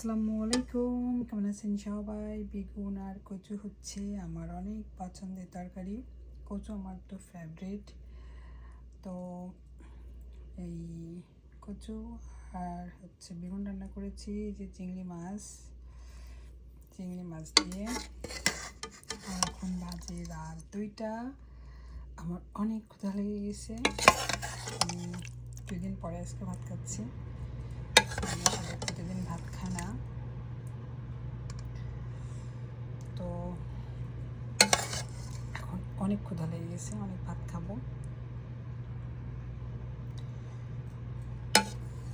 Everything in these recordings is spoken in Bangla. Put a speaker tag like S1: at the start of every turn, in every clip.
S1: আসসালামু আলাইকুম। কেমন আছেন সবাই? বেগুন আর কচু হচ্ছে আমার অনেক পছন্দের তরকারি। কচু আমার তো ফেভারিট তো এই কচু আর হচ্ছে বেগুন রান্না করেছি যে চিংড়ি মাছ। চিংড়ি মাছ দিয়ে। এখন বাজে রাত দুইটা। আমার অনেক ক্ষুধা লেগে গেছে। দুদিন পরে আজকে ভাত খাচ্ছি। আমি আসলে প্রতিদিন ভাত খাই তো এখন অনেক ক্ষুধা লেগে গেছে, অনেক ভাত খাব।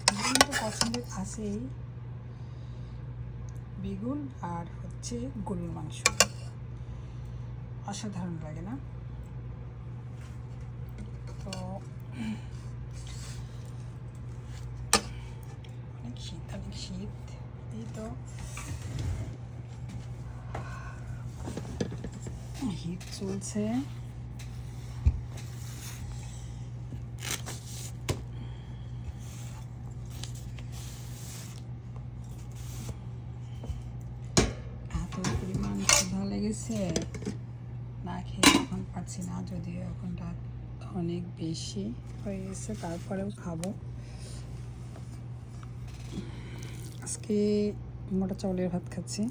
S1: বেগুন তো পছন্দের আছেই। বেগুন আর হচ্ছে গরুর মাংস। অসাধারণ লাগে না তো অনেক শীত অনেক শীত এই তো হিট চলছে? লেগেছে, না খেয়ে এখন পাচ্ছি না, যদিও এখন রাত অনেক বেশি হয়ে গেছে, তারপরেও খাব। আজকে মোটা চাউলের ভাত খাচ্ছি,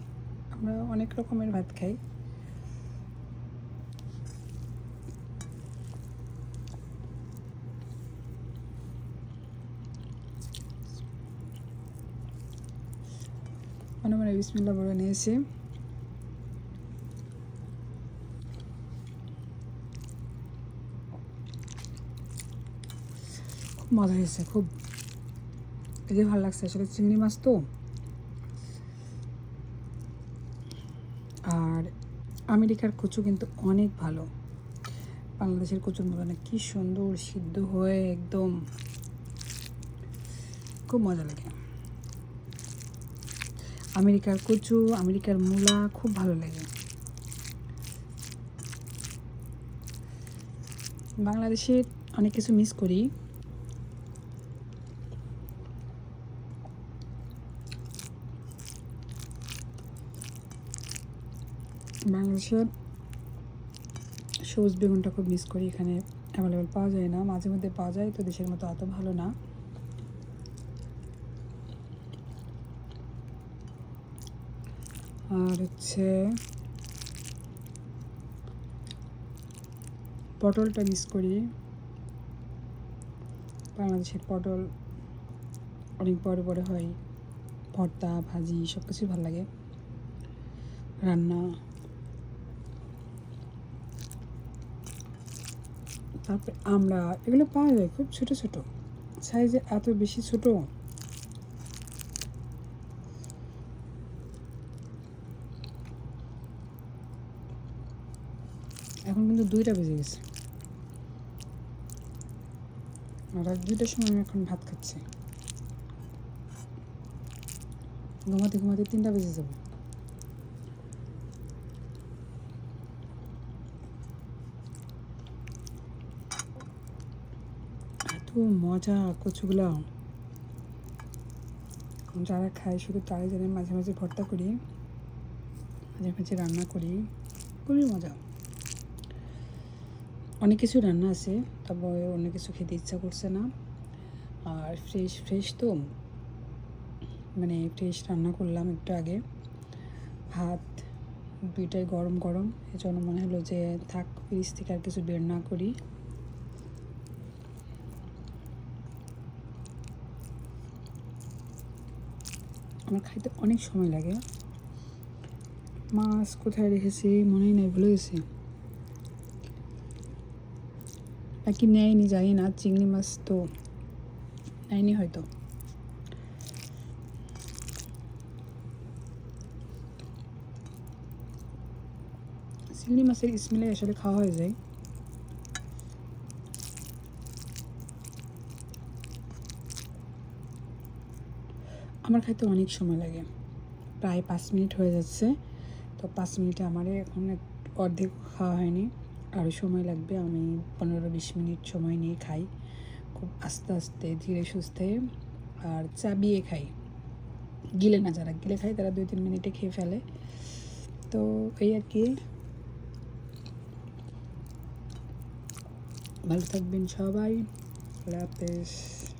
S1: আমরা অনেক রকমের ভাত খাই। মনে মনে বিসমিল্লা বলে নিয়েছি। খুব মজা হয়েছে, খুব। এই যে ভালো লাগছে, আসলে চিংড়ি মাছ তো। আর আমেরিকার কচু কিন্তু অনেক ভালো। বাংলাদেশের কচুর মতো না কি সুন্দর, সিদ্ধ হয়ে একদম। খুব মজা লাগে। আমেরিকার কচু, আমেরিকার মূলা খুব ভালো লাগে। বাংলাদেশে অনেক কিছু মিস করি। বাংলাদেশের সবুজ বেগুনটা খুব মিস করি, এখানে অ্যাভেলেবেল পাওয়া যায় না মাঝে মধ্যে পাওয়া যায়, তো দেশের মতো অত ভালো না। আর হচ্ছে পটলটা মিস করি। বাংলাদেশের পটল অনেক বড় বড় হয়। ভর্তা, ভাজি সব কিছুই ভালো লাগে। রান্না। তারপরে আমরা, এগুলো পাওয়া যায় খুব ছোট ছোট। সাইজে এত বেশি ছোট। এখন কিন্তু দুইটা বেজে গেছে। রাত দুইটার সময় আমি এখন ভাত খাচ্ছি। ঘুমাতে ঘুমাতে তিনটা বেজে যাবে। এত মজা কচুগুলো। যারা খায়, শুধু তারাই জানে মাঝে মাঝে ভর্তা করি, মাঝে মাঝে রান্না করি। খুবই মজা। অনেক কিছু রান্না আছে তবে অন্য কিছু খেতে ইচ্ছা করছে না। আর ফ্রেশ ফ্রেশ তো মানে ফ্রেশ রান্না করলাম একটু আগে। ভাত দুইটাই গরম গরম। এজন্য মনে হলো যে থাক, ফ্রিজ থেকে আর কিছু বের না করি। আমার খাইতে অনেক সময় লাগে। মাছ কোথায় রেখেছি মনেই নাই, ভুলে গেছি। নাকি নেয়নি, জানি না, চিংড়ি মাছ তো নেয়নি হয়তো। চিংড়ি মাছের স্মেলে আসলে খাওয়া হয়ে যায়। আমার খাইতে অনেক সময় লাগে। প্রায় পাঁচ মিনিট হয়ে যাচ্ছে। তো পাঁচ মিনিটে আমার এখন অর্ধেক খাওয়া হয়নি। আরও সময় লাগবে, আমি পনেরো বিশ মিনিট সময় নিয়ে খাই। খুব আস্তে আস্তে, ধীরে সুস্থে আর চাবিয়ে খাই। গিলে না যারা, গিলে খায় তারা দুই তিন মিনিটে খেয়ে ফেলে। তো এই আর কি। ভালো থাকবেন সবাই। আল্লাহ হাফেজ।